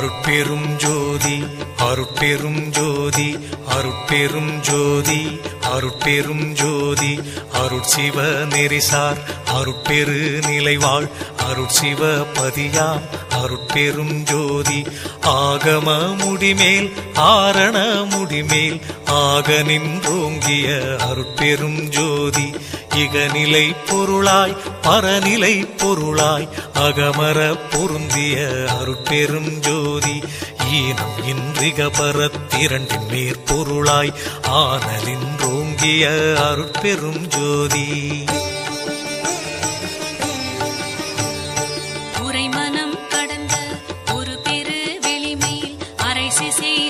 அருட்பெரும் ஜோதி அருட்பெரும் ஜோதி அருட்பெரும் ஜோதி அருட்பெரும் ஜோதி அருட்சிவ நெறிசார் அருட்பெரு நிலைவாழ் அருட்சிவ பதியாம் அருட்பெரும் ஜோதி. ஆகம முடிமேல் ஆரண முடிமேல் ஆக நின்றோங்கிய அருட்பெரும் ஜோதி. இகநிலை பொருளாய் பரநிலை பொருளாய் அகமர பொருந்திய அருட்பெரும் ஜோதி ஈனம் இன்றிக பரத்திரண்டின் மேற்பொருளாய் ஆனலின்றோங்கிய அருட்பெரும் ஜோதி. உரைமனம் கடந்த ஒரு பெரு வெளிமையில் அரைசி செய்தோங்கும்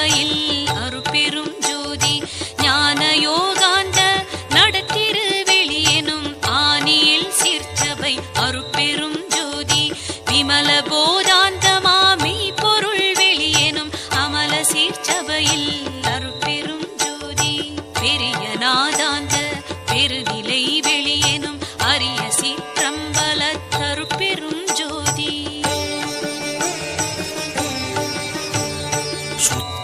சிற்சபையில் அருப்பெரும் ஜோதி ஞான யோகாந்த நடத்திரு வெளியெனும் ஆனியில் சிற்சபை அருப்பெரும் ஜோதி. விமல போதாந்த போதாந்தமாமி பொருள் வெளியெனும் அமல சீர்ச்சபையில் அருப்பெரும் ஜோதி. பெரிய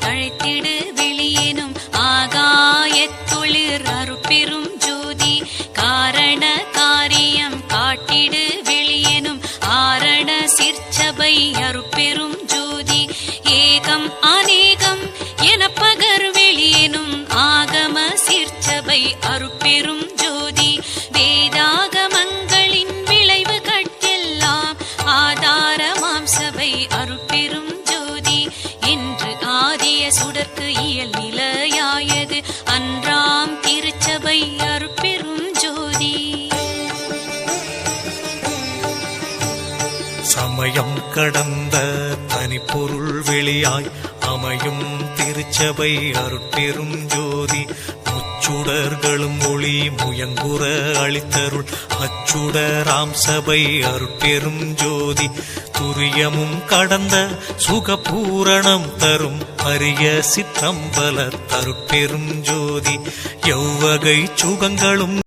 அழைத்திடு வெளியேனும் ஆகாயத்துளிர் அருட்பெரும் ஜோதி. காரண காரியம் காட்டிடு வெளியேனும் ஆரண சிற்சபை அருட்பெரும் ஜோதி. ஏகம் அநேகம் என பகர் வெளியேனும் ஆகம சிற்சபை அருட்பெரும் அதற்கு இயல் நிலையாயது. அன்றாம் திருச்சபை அருட்பெரும் ஜோதி. சமயம் கடந்த தனிப்பொருள் வெளியாய் அமையும் திருச்சபை அருட்பெரும் ஜோதி. முச்சுடர்களும் ஒளி முயங்குற அளித்தருள். அச்சுடராம் சபை அருட்பெரும் ஜோதி. துரியமும் கடந்த சுகபூரணம் தரும். அரிய சித்தம்பல தருட்பெரும் ஜோதி. எவ்வகை சுகங்களும்